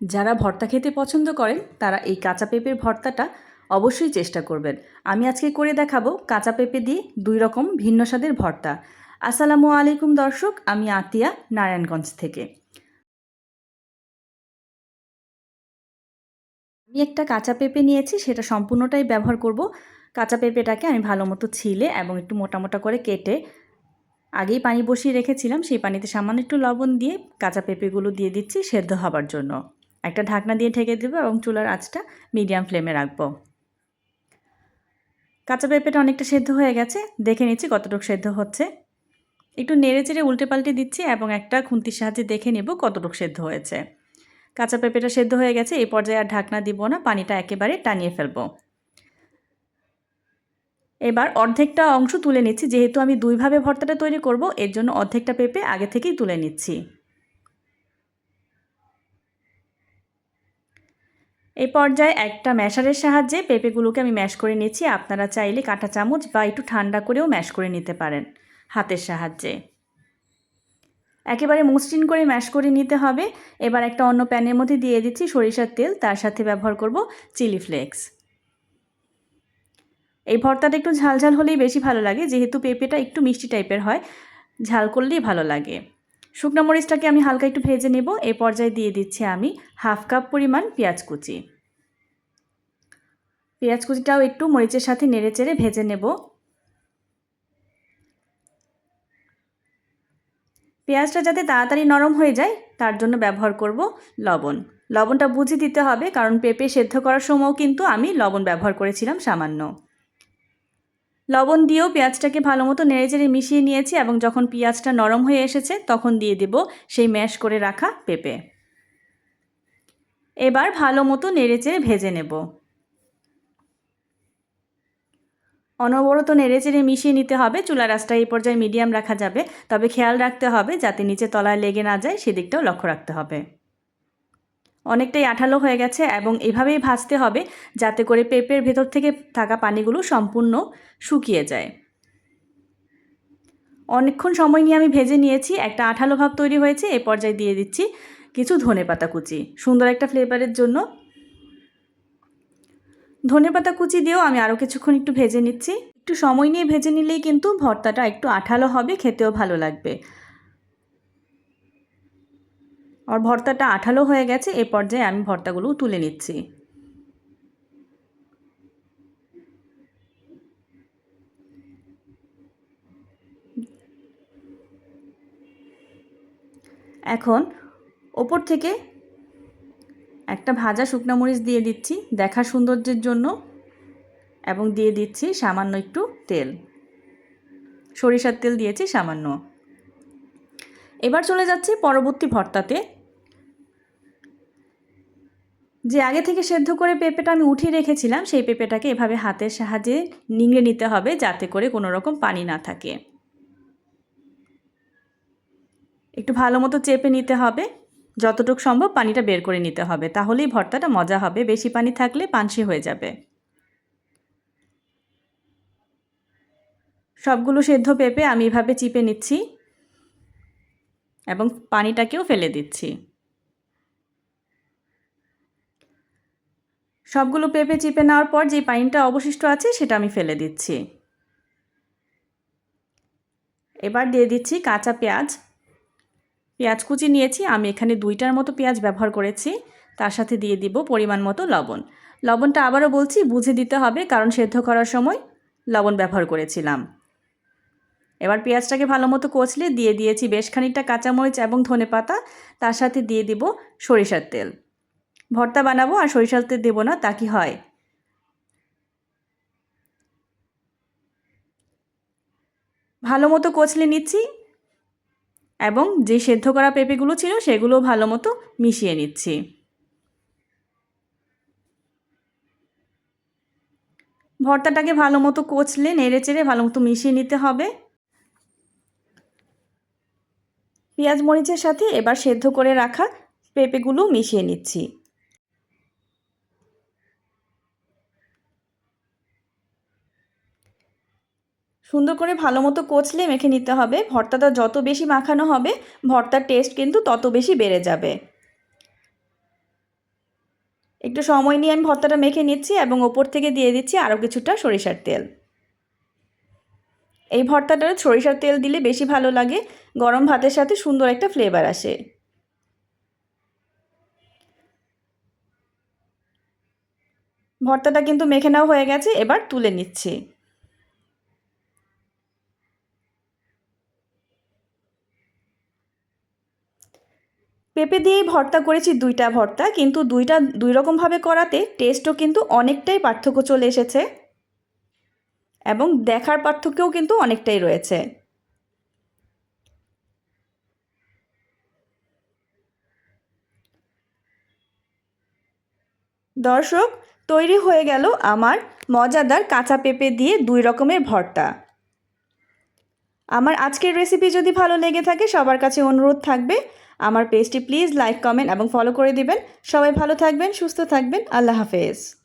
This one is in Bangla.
যারা ভর্তা খেতে পছন্দ করেন, তারা এই কাঁচা পেঁপের ভর্তাটা অবশ্যই চেষ্টা করবেন। আমি আজকে করে দেখাবো কাঁচা পেঁপে দিয়ে দুই রকম ভিন্ন স্বাদের ভর্তা। আসসালামু আলাইকুম দর্শক, আমি আতিয়া, নারায়ণগঞ্জ থেকে। আমি একটা কাঁচা পেঁপে নিয়েছি, সেটা সম্পূর্ণটাই ব্যবহার করব। কাঁচা পেঁপেটাকে আমি ভালো মতো ছিলে এবং একটু মোটা মোটা করে কেটে আগেই পানি বসিয়ে রেখেছিলাম, সেই পানিতে সামান্য একটু লবণ দিয়ে কাঁচা পেঁপেগুলো দিয়ে দিচ্ছি সেদ্ধ হবার জন্য। একটা ঢাকনা দিয়ে ঢেকে দেবো এবং চুলার আঁচটা মিডিয়াম ফ্লেমে রাখব। কাঁচা পেঁপেটা অনেকটা সেদ্ধ হয়ে গেছে। দেখে নিচ্ছি কতটুকু সেদ্ধ হচ্ছে। একটু নেড়ে চেড়ে উল্টে পাল্টে দিচ্ছি এবং একটা খুন্তির সাহায্যে দেখে নেব কতটুকু সেদ্ধ হয়েছে। কাঁচা পেঁপেটা সেদ্ধ হয়ে গেছে এই পর্যায়ে আর ঢাকনা দিব না, পানিটা একেবারে টানিয়ে ফেলব। এবার অর্ধেকটা অংশ তুলে নিচ্ছি, যেহেতু আমি দুইভাবে ভর্তাটা তৈরি করব, এর জন্য অর্ধেকটা পেঁপে আগে থেকেই তুলে নিচ্ছি। এই পর্যায়ে একটা ম্যাশারের সাহায্যে পেঁপেগুলোকে আমি ম্যাশ করে নিচ্ছি আপনারা চাইলে কাঁটা চামচ বা একটু ঠান্ডা করেও ম্যাশ করে নিতে পারেন হাতের সাহায্যে। একেবারে মসৃণ করে ম্যাশ করে নিতে হবে। এবার একটা অন্য প্যানের মধ্যে দিয়ে দিচ্ছি সরিষার তেল, তার সাথে ব্যবহার করব চিলি ফ্লেক্স। এই ভর্তাটা একটু ঝালঝাল হলেই বেশি ভালো লাগে, যেহেতু পেঁপেটা একটু মিষ্টি টাইপের হয়, ঝাল করলেই ভালো লাগে। শুকনো মরিচটাকে আমি হালকা একটু ভেজে নেব। এই পর্যায়ে দিয়ে দিচ্ছি আমি হাফ কাপ পরিমাণ পেঁয়াজ কুচি। পেঁয়াজ কুচিটাও একটু মরিচের সাথে নেড়ে চেড়ে ভেজে নেব। পেঁয়াজটা যাতে তাড়াতাড়ি নরম হয়ে যায়, তার জন্য ব্যবহার করব লবণ। লবণটা বুঝে দিতে হবে, কারণ পেঁপে সেদ্ধ করার সময়ও কিন্তু আমি লবণ ব্যবহার করেছিলাম সামান্য। লবণ দিয়েও পেঁয়াজটাকে ভালো মতো নেড়ে নেড়েচেড়ে মিশিয়ে নিয়েছি এবং যখন পেঁয়াজটা নরম হয়ে এসেছে, তখন দিয়ে দেব সেই ম্যাশ করে রাখা পেঁপে। এবার ভালো মতো নেড়েচেড়ে ভেজে নেব। অনবরত নেড়েচেড়ে মিশিয়ে নিতে হবে। চুলা রাসটা এই পর্যায়ে মিডিয়াম রাখা যাবে। তবে খেয়াল রাখতে হবে যাতে নিচে তলায় লেগে না যায়, সেদিকটাও লক্ষ্য রাখতে হবে। অনেকটাই আঠালো হয়ে গেছে এবং এভাবেই ভাজতে হবে যাতে করে পেঁপের ভেতর থেকে থাকা পানিগুলো সম্পূর্ণ শুকিয়ে যায়। অনেকক্ষণ সময় নিয়ে আমি ভেজে নিয়েছি, একটা আঠালো ভাব তৈরি হয়েছে, এ পর্যায়ে দিয়ে দিচ্ছি কিছু ধনে পাতা কুচি। সুন্দর একটা ফ্লেভারের জন্য। ধনে পাতা কুচি দিয়েও আমি আরও কিছুক্ষণ একটু ভেজে নিচ্ছি। একটু সময় নিয়ে ভেজে নিলেই কিন্তু ভর্তাটা একটু আঠালো হবে, খেতেও ভালো লাগবে। আর ভর্তাটা আঠালো হয়ে গেছে, এ পর্যায়ে আমি ভর্তাগুলো তুলে নিচ্ছি। এখন ওপর থেকে একটা ভাজা শুকনো মরিচ দিয়ে দিচ্ছি দেখার সৌন্দর্যের জন্য এবং দিয়ে দিচ্ছি সামান্য একটু তেল। সরিষার তেল দিয়েছি সামান্য। এবার চলে যাচ্ছি পরবর্তী ভর্তাতে। যে আগে থেকে সেদ্ধ করে পেঁপেটা আমি উঠিয়ে রেখেছিলাম, সেই পেঁপেটাকে এভাবে হাতের সাহায্যে নিংড়ে নিতে হবে যাতে করে কোনো রকম পানি না থাকে। একটু ভালো মতো চেপে নিতে হবে। যতটুকু সম্ভব পানিটা বের করে নিতে হবে, তাহলেই ভর্তাটা মজা হবে। বেশি পানি থাকলে পানসি হয়ে যাবে। সবগুলো সেদ্ধ পেঁপে আমি এভাবে চিপে নিচ্ছি এবং পানিটাকেও ফেলে দিচ্ছি। সবগুলো পেঁপে চিপে নেওয়ার পর যে পানিটা অবশিষ্ট আছে সেটা আমি ফেলে দিচ্ছি। এবার দিয়ে দিচ্ছি কাঁচা পেঁয়াজ। পেঁয়াজ কুচি নিয়েছি, আমি এখানে দুইটার মতো পেঁয়াজ ব্যবহার করেছি। তার সাথে দিয়ে দিব পরিমাণ মতো লবণ। লবণটা আবারও বলছি, বুঝে দিতে হবে, কারণ সেদ্ধ করার সময় লবণ ব্যবহার করেছিলাম। এবার পেঁয়াজটাকে ভালো মতো কচলে দিয়ে দিয়েছি বেশ খানিকটা কাঁচামরিচ এবং ধনে পাতা তার সাথে দিয়ে দিব সরিষার তেল। ভর্তা বানাবো আর সরিষার তেল দেবো না, তা কি হয়? ভালো মতো কচলে নিচ্ছি এবং যে সেদ্ধ করা পেঁপেগুলো ছিল সেগুলো ভালো মতো মিশিয়ে নিচ্ছি। ভর্তাটাকে ভালো মতো কচলে, নেড়ে চেড়ে ভালো মতো মিশিয়ে নিতে হবে। পেঁয়াজ মরিচের সাথে এবার সেদ্ধ করে রাখা পেঁপেগুলো মিশিয়ে নিচ্ছি। সুন্দর করে ভালো মতো কচলে মেখে নিতে হবে। ভর্তাটা যত বেশি মাখানো হবে, ভর্তার টেস্ট কিন্তু তত বেশি বেড়ে যাবে। একটু সময় নিয়ে আমি ভর্তাটা মেখে নিচ্ছি এবং ওপর থেকে দিয়ে দিচ্ছি আরও কিছুটা সরিষার তেল। এই ভর্তাটা সরিষার তেল দিলে বেশি ভালো লাগে, গরম ভাতের সাথে সুন্দর একটা ফ্লেভার আসে। ভর্তাটা কিন্তু মেখে নেওয়া হয়ে গেছে, এবার তুলে নিচ্ছি। পেঁপে দিয়েই ভর্তা করেছি দুইটা ভর্তা, কিন্তু দুইটা দুই রকমভাবে করাতে টেস্টও কিন্তু অনেকটাই পার্থক্য চলে এসেছে। এবং দেখার পার্থক্যও কিন্তু অনেকটাই রয়েছে। দর্শক, তৈরি হয়ে গেল আমার মজাদার কাঁচা পেঁপে দিয়ে দুই রকমের ভর্তা। আমার আজকের রেসিপি যদি ভালো লেগে থাকে, সবার কাছে অনুরোধ থাকবে আমার পেজটি প্লিজ লাইক, কমেন্ট এবং ফলো করে দিবেন। সবাই ভালো থাকবেন, সুস্থ থাকবেন। আল্লাহ হাফেজ।